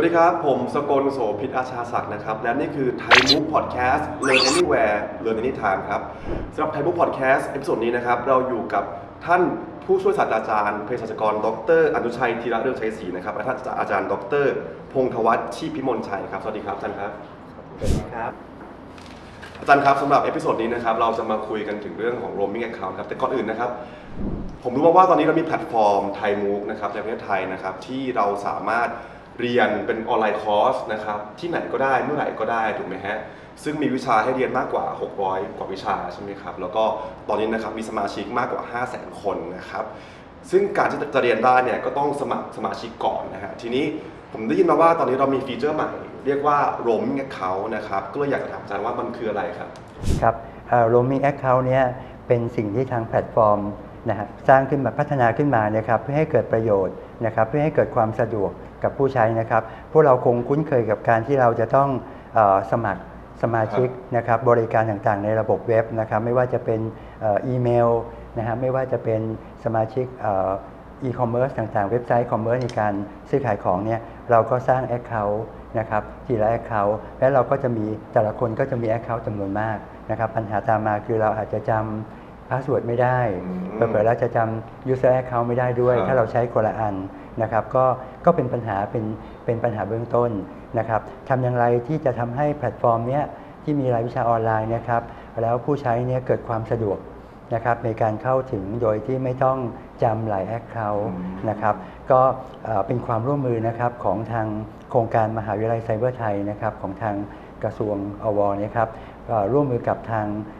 วัสดีครับ ผมสกลโสภิตอาชาศักดิ์นะครับ และนี่คือไทยมุกพอดแคสต์ Learn Anywhere Learn Anytime ครับสำหรับไทยมุกพอดแคสต์เอพิโซดนี้นะครับ เราอยู่กับท่านผู้ช่วยศาสตราจารย์เภสัชกร ดรอนุชัยธีระเรืองชัยศรีนะครับและท่านอาจารย์ ดร พงษ์ธวัฒน์ชีพพิมลชัยครับ สวัสดีครับอาจารย์ครับสวัสดีครับอาจารย์ครับสำหรับเอพิโซดนี้นะครับเราจะมาคุยกันถึงเรื่องของ roaming account ครับแต่ก่อนอื่นนะครับ ผมรู้มาว่าตอนนี้เรามีแพลตฟอร์มไทยมูกนะครับในประเทศไทยนะครับที่เราสามารถ เรียนเป็นออนไลน์คอร์สนะครับที่ไหนก็ได้เมื่อไหร่ก็ได้ถูกไหมฮะซึ่งมีวิชาให้เรียนมากกว่า 600 กว่าวิชาใช่ไหมครับแล้วก็ตอนนี้นะครับมีสมาชิกมากกว่า 5 0 0 0 0 0 คนนะครับซึ่งการที่จะเรียนได้เนี่ยก็ต้องสมัครสมาชิกก่อนนะฮะทีนี้ผมได้ยินมาว่าตอนนี้เรามีฟีเจอร์ใหม่ เรียกว่า roaming account นะครับก็เลยอยากจะถามอาจารย์ว่ามันคืออะไรครับครับ roaming account เนี่ยเป็นสิ่งที่ทางแพลตฟอร์มนะฮะสร้างขึ้นมาพัฒนาขึ้นมานะครับเพื่อให้เกิดประโยชน์นะครับเพื่อให้เกิดความสะดวก กับผู้ใช้นะครับพวกเราคงคุ้นเคยกับการที่เราจะต้องเออสมัครสมาชิกนะครับบริการต่างๆ ในระบบเว็บนะครับไม่ว่าจะเป็นเอ่ออีเมลนะฮะไม่ว่าจะเป็นสมาชิกเอีคอมเมิร์ซต่างๆ เว็บไซต์คอมเมิร์ซในการซื้อขายของเนี่ยเราก็สร้าง Account นะครับทีละ Account และเราก็จะมีแต่ละคนก็จะมี Account จำนวนมากนะครับปัญหาตามมาคือเราอาจจะจำ พาสเวิร์ดไม่ได้อืมเปิดๆแล้วจะจำ user account ไม่ได้ด้วยครับถ้าเราใช้คนละอันนะครับ ก็ก็เป็นปัญหาเป็นเป็นปัญหาเบื้องต้นนะครับทำอย่างไรที่จะทำให้แพลตฟอร์มเนี้ยที่มีรายวิชาออนไลน์นะครับแล้วผู้ใช้เนี่ยเกิดความสะดวกนะครับในการเข้าถึงโดยที่ไม่ต้องจำหลาย Account อืมนะครับก็เอ่อเป็นความร่วมมือนะครับของทางโครงการมหาวิทยาลัยไซเบอร์ไทยนะครับของทางกระทรวงอวนะครับเอ่อร่วมมือกับทางเอ่อ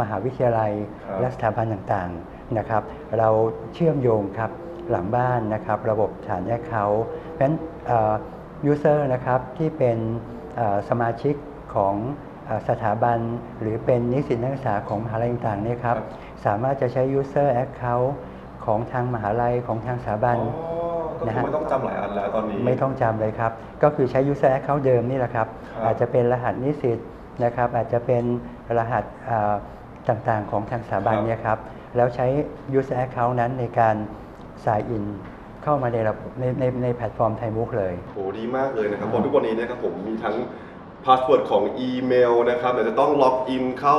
มหาวิทยาลัยครับและสถาบันต่างๆนะครับ เราเชื่อมโยงครับหลังบ้านนะครับ ระบบฐานแอคเคาท์เพราะฉะนั้นยูเซอร์นะครับที่เป็นเอ่อสมาชิกของเอ่อสถาบันหรือเป็นนิสิตนักศึกษาของมหาลัยต่างๆเนี่ยครับครับสามารถจะใช้ User Account ของทางมหาลัยของทางสถาบันอ๋อก็นะคือฮะไม่ต้องจำหลายอันแล้วตอนนี้ ไม่ต้องจำเลยครับ ก็คือใช้ user account เดิมนี่แหละครับครับอาจจะเป็นรหัสนิสิต นะครับอาจจะเป็นรหัสอ่าต่างๆ ของทางสถาบันเนี่ยครับแล้วใช้ user account นั้นในการ sign in เข้ามาในระบบในในในแพลตฟอร์มไทยมุกเลยโหดีมากเลยนะครับเพราะทุกวันนี้เนะครับผมมีทั้งพาสเวิร์ดของอีเมลนะครับเดี๋ยวจะต้องล็อกอินเข้า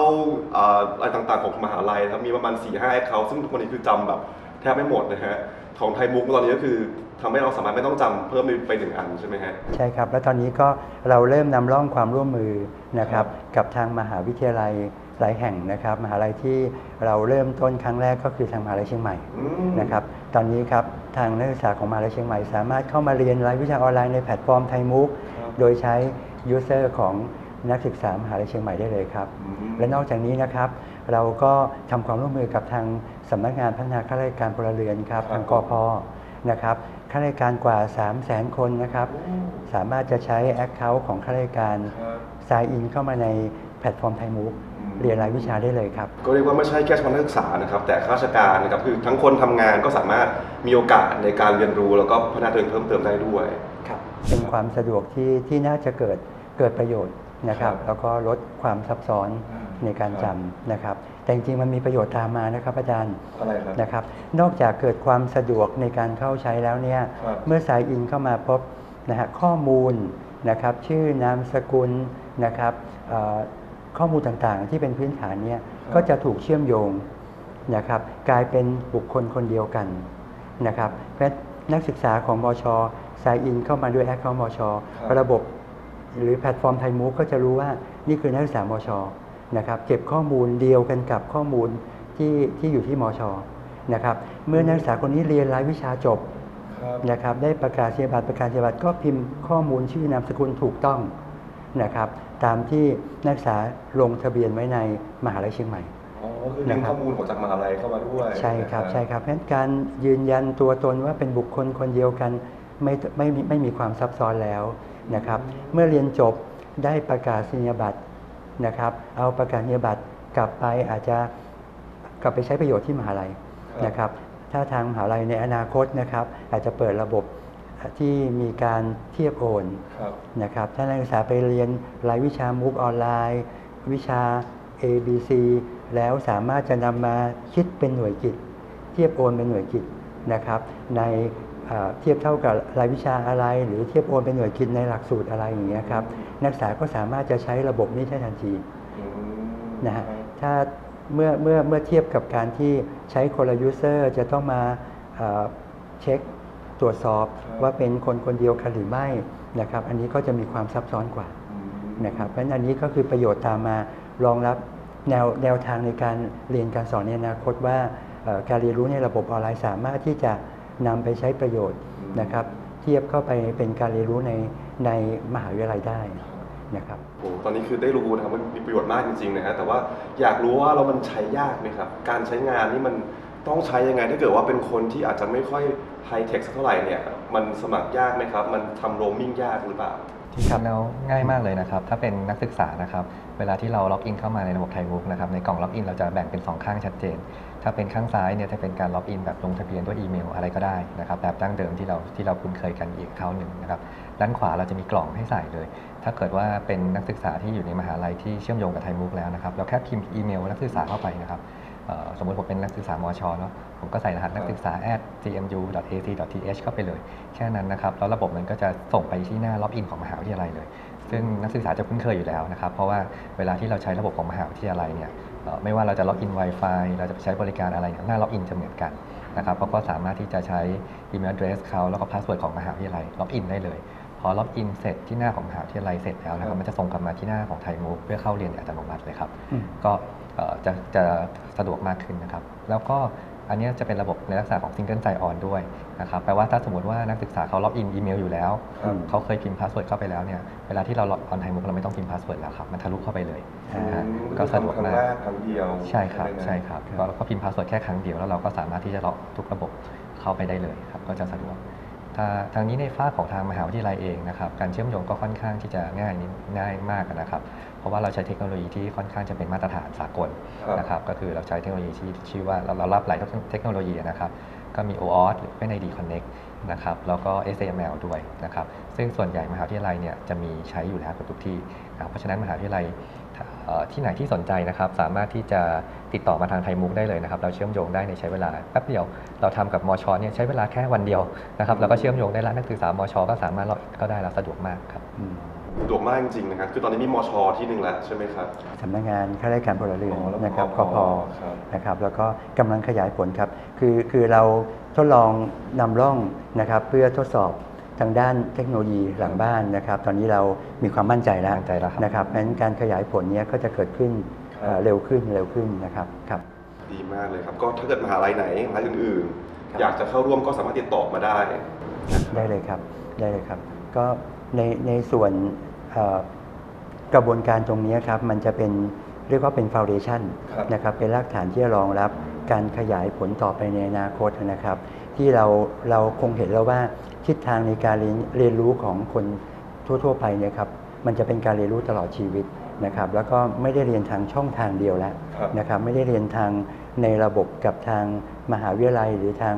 อ่าอะไรต่างๆ ของมหาลัยนะครับมีประมาณ4ี่ห้าแอคเคาท์ซึ่งทุกวันนี้คือจำแบบแทบไม่หมดนะฮะ ของไทยมุกตอนนี้ก็คือทำให้เราสามารถไม่ต้องจำเพิ่มไปหนึ่งอันใช่ไหมฮะ ใช่ครับ แล้วตอนนี้ก็เราเริ่มนำร่องความร่วมมือนะครับครับกับทางมหาวิทยาลัยหลายแห่งนะครับ มหาลัยที่เราเริ่มต้นครั้งแรกก็คือทางมหาลัยเชียงใหม่อืม นะครับ ตอนนี้ครับทางนักศึกษาของมหาลัยเชียงใหม่ สามารถเข้ามาเรียนรายวิชาออนไลน์ในแพลตฟอร์มไทยมุกครับโดยใช้ยูเซอร์ของนักศึกษามหาลัยเชียงใหม่ได้เลยครับ อืม และนอกจากนี้นะครับ เราก็ทำความร่วมมือกับทางสำนักงานพัฒนาข้าราชการพลเรือนครับครับทางกพนะครับข้าราชการกว่า 3 0 0แสนคนนะครับ สามารถจะใช้ Account ของข้าราชการครับ sign in เข้ามาในแพลตฟอร์มไทยมุกอืมเรียนรายวิชาได้เลยครับ ก็เรียกว่าไม่ใช่แค่เฉพาะนักศึกษานะครับ แต่ข้าราชการนะครับคือทั้งคนทำงานก็สามารถมีโอกาสในการเรียนรู้ แล้วก็พัฒนาตัวเองเพิ่มเติมได้ด้วยเป็นความสะดวกที่ที่น่าจะเกิดเกิดประโยชน์นะครับครับแล้วก็ลดความซับซ้อนอืม ในการครัจำบนะครับ แต่จริงๆมันมีประโยชน์ตามมานะครับอาจารย์อะไรครับนะครับ นอกจากเกิดความสะดวกในการเข้าใช้แล้วเนี่ยครับเมื่อสายอินเข้ามาพบนะฮะข้อมูลนะครับ ชื่อนามสกุลนะครับเอ่อข้อมูลต่างๆ ที่เป็นพื้นฐานเนี่ยก็จะถูกเชื่อมโยงนะครับ กลายเป็นบุคคลคนเดียวกันนะครับเพราะฉะนั้นนักศึกษาของมชสายอินเข้ามาด้วยแอคเคาท์มชครับระบบ หรือแพลตฟอร์มไทยมูฟก็จะรู้ว่านี่คือนักศึกษามช นะครับเก็บข้อมูลเดียวกันกับข้อมูลที่ที่อยู่ที่มชนะครับเมื่อนักศึกษาคนนี้เรียนรายวิชาจบครับนะครับได้ประกาศนียบัตรประกาศนียบัตรก็พิมพ์ข้อมูลชื่อนามสกุลถูกต้องนะครับตามที่นักศึกษาลงทะเบียนไว้ในมหาลัยเชียงใหม่อ๋อคือดึงนะครับข้อมูลของจากมหาลัยเข้ามาด้วย ใช่ครับนะใช่ครับเพราะฉะนั้นการยืนยันตัวตนว่าเป็นบุคคลคนเดียวกันไม่ไม่มีไม่มีความซับซ้อนแล้วนะครับเมื่อเรียนจบได้ประกาศนียบัตร นะครับ เอาประกาศนียบัตรกลับไปอาจจะกลับไปใช้ประโยชน์ที่มหาลัยครับนะครับ ถ้าทางมหาลัยในอนาคตนะครับ อาจจะเปิดระบบที่มีการเทียบโอนครับนะครับถ้านักศึกษาไปเรียนรายวิชามุกออนไลน์ วิชา A B C แล้วสามารถจะนำมาคิดเป็นหน่วยกิจ เทียบโอนเป็นหน่วยกิจนะครับ ใน เอ่อเทียบเท่ากับรายวิชาอะไร หรือเทียบโอนเป็นหน่วยกินในหลักสูตรอะไรอย่างเงี้ยครับนักศึกษาก็สามารถจะใช้ระบบนี้ได้ทันทีอืมนะฮะถ้าเมื่อเมื่อเมื่อเทียบกับการที่ใช้คนละยูเซอร์จะต้องมาเอ่อเช็คตรวจสอบว่าเป็นคนคนเดียวกันหรือไม่นะครับ อันนี้ก็จะมีความซับซ้อนกว่าอืมนะครับเพราะฉะนั้นอันนี้ก็คือประโยชน์ตามมารองรับแนวแนวทางในการเรียนการสอนในอนาคตว่าเอ่อการเรียนรู้ในระบบออนไลน์สามารถที่จะ นำไปใช้ประโยชน์นะครับ เทียบเข้าไปเป็นการเรียนรู้ในในมหาวิทยาลัยได้นะครับโอ้ตอนนี้คือได้รู้นะครับมันมีประโยชน์มากจริงๆนะฮะแต่ว่าอยากรู้ว่าเรามันใช้ยากไหมครับ การใช้งานนี่มัน ต้องใช้ยังไงถ้าเกิดว่าเป็นคนที่อาจจะไม่ค่อยไฮเทคสักเท่าไหร่เนี่ยมันสมัครยากไหมครับ มันทำโรมมิ่งยากหรือเปล่าจริงๆแล้วง่ายมากเลยนะครับ ถ้าเป็นนักศึกษานะครับ เวลาที่เราล็อกอินเข้ามาในระบบไทยมุกนะครับในกล่องล็อกอินเราจะแบ่งเป็น 2 ข้างชัดเจน ถ้าเป็นข้างซ้ายเนี่ยจะเป็นการล็อกอินแบบลงทะเบียนด้วยอีเมลอะไรก็ได้นะครับแบบดั้งเดิมที่เราที่เราคุ้นเคยกันอีกเขาหนึ่งนะครับด้านขวาเราจะมีกล่องให้ใส่เลย ถ้าเกิดว่าเป็นนักศึกษาที่อยู่ในมหาลัยที่เชื่อมโยงกับไทยมุกแล้วนะครับเราแค่พิมพ์อีเมลนักศึกษาเข้าไปนะครับ สมมติผมเป็นนักศึกษามชเนาะผมก็ใส่รหัสนักศึกษา at gmu.ac.th เข้าไปเลย แค่นั้นนะครับ แล้วระบบมันก็จะส่งไปที่หน้าล็อกอินของมหาวิทยาลัยเลย ซึ่งนักศึกษาจะคุ้นเคยอยู่แล้วนะครับ เพราะว่าเวลาที่เราใช้ระบบของมหาวิทยาลัยเนี่ยเอ่อไม่ว่าเราจะล็อกอิน Wi-Fi เราจะไปใช้บริการอะไรเนี่ยหน้าล็อกอินจะเหมือนกันนะครับเขาก็สามารถที่จะใช้อีเมล address เขาแล้วก็พาสเวิร์ดของมหาวิทยาลัยล็อกอินได้เลย พอล็อกอินเสร็จที่หน้าของมหาวิทยาลัยเสร็จแล้วนะครับมันจะส่งกลับมาที่หน้าของไทยมุกเพื่อเข้าเรียนอัตโนมัติเลยครับอืมก็เอ่อ จะจะสะดวกมากขึ้นนะครับ แล้วก็อันเนี้ยจะเป็นระบบในลักษณะของ Single Sign-On ด้วยนะครับแปลว่าถ้าสมมติว่านักศึกษาเขาล็อกอินอีเมลอยู่แล้วครับเขาเคยพิมพ์พาสเวิร์ดเข้าไปแล้วเนี่ยเวลาที่เราล็อกออนไทมุกเราไม่ต้องพิมพ์พาสเวิร์ดแล้วครับ มันทะลุเข้าไปเลยอ่านะฮะอืมก็สะดวกครั้งมากแรกครั้งเดียวใช่ครับไหมใช่ครับก็ก็พิมพ์พาสเวิร์ดแค่ครั้งเดียวแล้วเราก็สามารถที่จะล็อกทุกระบบเข้าไปได้เลยครับก็จะสะดวกถ้า ทางนี้ในฝ้ากของทางมหาวิทยาลัยเองนะครับการเชื่อมโยงก็ค่อนข้างที่จะง่ายนิดง่ายมากนะครับ เพราะว่าเราใช้เทคโนโลยีที่ค่อนข้างจะเป็นมาตรฐานสากลครับนะครับก็คือเราใช้เทคโนโลยีที่ชื่อว่าเราเรารับหลายเทคโนโลยีนะครับก็มี OAuth หรือ OpenID Connect นะครับแล้วก็ SAML ด้วยนะครับซึ่งส่วนใหญ่มหาวิทยาลัยเนี่ยจะมีใช้อยู่แล้วกับทุกที่นะครับเพราะฉะนั้นมหาวิทยาลัยที่ไหนที่สนใจนะครับสามารถที่จะติดต่อมาทางไทยมุกได้เลยนะครับเราเชื่อมโยงได้ในใช้เวลาแป๊บเดียว เราทำกับมอชเนี่ยใช้เวลาแค่วันเดียวนะครับแล้วก็เชื่อมโยงได้แล้วนักศึกษามอชก็สามารถก็ได้แล้วสะดวกมากครับอื ดวกมากจริงๆนะครับ คือตอนนี้มีมชที่หนึ่งแล้วใช่ไหมครับ สำนักงานข้าราชการพลเรือนอ๋อแล้วนะครับคคอพพครับนะครับแล้วก็กำลังขยายผลครับคือคือเราทดลองนำร่องนะครับเพื่อทดสอบทางด้านเทคโนโลยีหลังบ้านนะครับ ตอนนี้เรามีความมั่นใจแล้วมั่นใจแล้วครับ นะครับเพราะฉะนั้นการขยายผลเนี้ยก็จะเกิดขึ้นครับ เอ่อเร็วขึ้นเร็วขึ้นนะครับครับ ดีมากเลยครับ ก็ถ้าเกิดมหาลัยไหนมหาลัยอื่นๆอยากจะเข้าร่วมก็สามารถติดต่อมาได้ ได้เลยครับได้เลยครับ ก็ ในในส่วนเอ่อกระบวนการตรงนี้ครับมันจะเป็นเรียกว่าเป็นฟ u n เดชันครับนะครับเป็นรากฐานที่จะรองรับการขยายผลต่อไปในอนาคตนะครับ ที่เราเราคงเห็นแล้วว่าทิศทางในการเรียนเรียนรู้ของคนทั่ว ๆ ไปเนี่ยครับมันจะเป็นการเรียนรู้ตลอดชีวิตนะครับแล้วก็ไม่ได้เรียนทางช่องทางเดียวแล้วครับนะครับไม่ได้เรียนทางในระบบกับทางมหาวิทยาลัย หรือทาง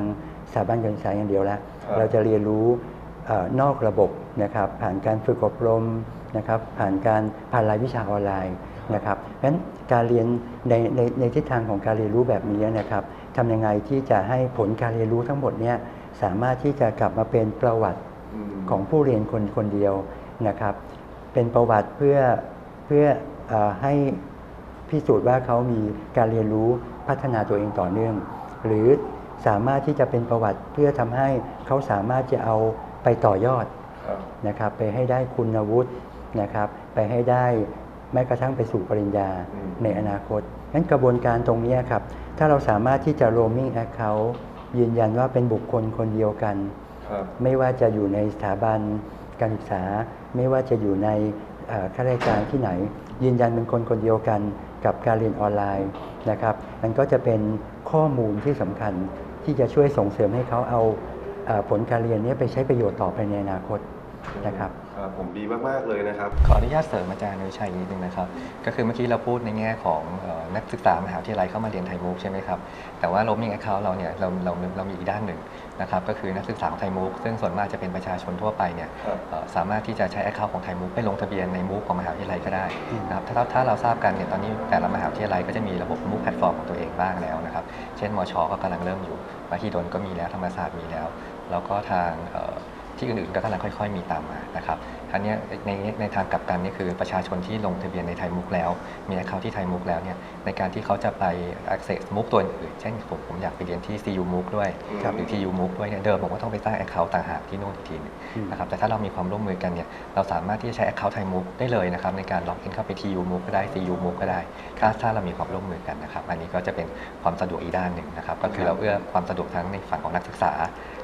สถาบันการศึกษาอย่างเดียวแล้วครับเราจะเรียนรู้เออ นอกระบบนะครับผ่านการฝึกอบรมนะครับผ่านการผ่านรายวิชาออนไลน์นะครับเพราะฉะนั้นการเรียนในในในทิศทางของการเรียนรู้แบบนี้นะครับทำยังไงที่จะให้ผลการเรียนรู้ทั้งหมดเนี้สามารถที่จะกลับมาเป็นประวัติมของผู้เรียนคนคนเดียวนะครับ เป็นประวัติเพื่อเพื่อเออให้พิสูจน์ว่าเขามีการเรียนรู้พัฒนาตัวเองต่อเนื่อง หรือสามารถที่จะเป็นประวัติเพื่อทำให้เขาสามารถจะเอา ไปต่อยอดครับนะครับไปให้ได้คุณวุฒินะครับ ไปให้ได้แม้กระทั่งไปสู่ปริญญาอืมในอนาคตงั้นกระบวนการตรงนี้ครับ ถ้าเราสามารถที่จะ roaming account ยืนยันว่าเป็นบุคคลคนเดียวกันครับไม่ว่าจะอยู่ในสถาบันการศึกษา ไม่ว่าจะอยู่ในเอ่อข้าราชการที่ไหน ยืนยันเป็นคนคนเดียวกันกับการเรียนออนไลน์นะครับมันก็จะเป็นข้อมูลที่สำคัญที่จะช่วยส่งเสริมให้เขาเอาเอ่อ ผลการเรียนเนี้ไปใช้ประโยชน์ต่อไปในอนาคตนะครับครับผมดีมากๆเลยนะครับ ขออนุญาตเสริมอาจารย์นุชัยนิดนึงนะครับ ก็คือเมื่อกี้เราพูดในแง่ของเอ่อนักศึกษามหาวิทยาลัยเข้ามาเรียนไทยมุกใช่ไหมครับ แต่ว่า roaming account เราเนี่ยเราเราเรามีอีกด้านหนึ่งนะครับก็คือนักศึกษาของไทยมุกซึ่งส่วนมากจะเป็นประชาชนทั่วไปเนี่ยครับเอ่อสามารถที่จะใช้ account ของไทยมุกไปลงทะเบียนในมุกของมหาวิทยาลัยก็ได้นะครับถ้าถ้าเราทราบกันเนี่ยตอนนี้แต่ละมหาวิทยาลัยก็จะมีระบบมุกแพลตฟอร์มของตัวเองบ้างแล้วนะครับ เช่นมชก็กำลังเริ่มอยู่มหิดลก็มีแล้วธรรมศาสตร์มีแล้ว แล้วก็ทางเอ่อที่อื่นๆก็กำลังค่อยๆ มีตามมานะครับอันเนี้ยในในทางกลับกันนี่คือประชาชนที่ลงทะเบียนในไทยมุกแล้ว มี account ที่ไทยมุกแล้วเนี่ยในการที่เขาจะไป access มุกตัวอื่นเช่นผมผมอยากไปเรียนที่ CU มุกด้วยครับหรือที่ U มุกด้วยเนี่ยเดิมผมก็ต้องไปสร้าง account ต่างหากที่โน่นอีกทีหนึงอืมนะครับแต่ถ้าเรามีความร่วมมือกันเนี่ยเราสามารถที่จะใช้ account ไทยมุกได้เลยนะครับในการล็อกอินเข้าไปที่ U มุกก็ได้ CU มุกก็ได้ถ้าถ้าเรามีความร่วมมือกันนะครับอันนี้ก็จะเป็นความสะดวกอีกด้านหนึ่งนะครับก็คือเราเอื้อความสะดวกทั้งในฝั่งของนักศึกษา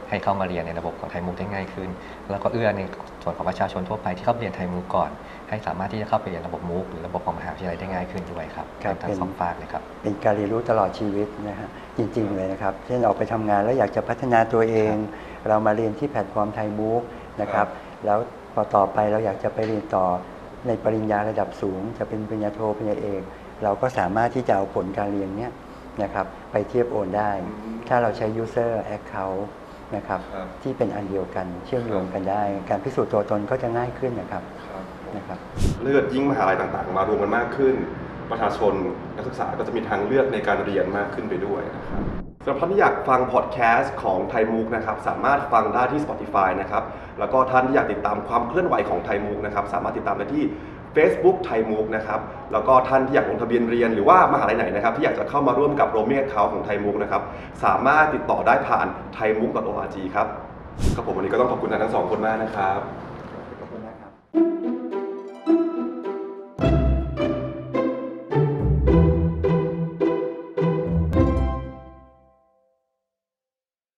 ให้เข้ามาเรียนในระบบของไทยมุกได้ง่ายขึ้น แล้วก็เอื้อในส่วนของประชาชนทั่วไปที่เข้าเรียนไทยมุกก่อน ให้สามารถที่จะเข้าไปเรียนระบบมุกหรือระบบของมหาวิทยาลัยได้ง่ายขึ้นด้วยครับครับทั้งสองฝ่ายเลยครับเป็นการเรียนรู้ตลอดชีวิตนะฮะจริง ๆ เลยนะครับ เช่นออกไปทำงานแล้วอยากจะพัฒนาตัวเอง เรามาเรียนที่แพลตฟอร์มไทยมูกนะครับแล้วพอต่อไปเราอยากจะไปเรียนต่อในปริญญาระดับสูง จะเป็นปริญญาโทปริญญาเอกเราก็สามารถที่จะเอาผลการเรียนเนี้ยนะครับไปเทียบโอนได้อืมถ้าเราใช้ user account นะครับ ครับที่เป็นอันเดียวกันเชื่อมโยงกันได้ การพิสูจน์ตัวตนก็จะง่ายขึ้นนะครับครับ นะครับ เลือดยิ่งมหาลัยต่างๆ มารวมกันมากขึ้น ประชาชนนักศึกษาก็จะมีทางเลือกในการเรียนมากขึ้นไปด้วยนะครับสำหรับท่านที่อยากฟังพอดแคสต์ของไทยมุกนะครับสามารถฟังได้ที่ Spotify นะครับแล้วก็ท่านที่อยากติดตามความเคลื่อนไหวของไทยมุกนะครับสามารถติดตามได้ที่ Facebook ไทยมุกนะครับแล้วก็ท่านที่อยากลงทะเบียนเรียนหรือว่ามหาลัยไหนนะครับที่อยากจะเข้ามาร่วมกับโรมิ่งแอคเขาของไทยมุกนะครับสามารถติดต่อได้ผ่านไทยมุก .org ครับครับผมวันนี้ก็ต้องขอบคุณทั้งสองคนมากนะครับ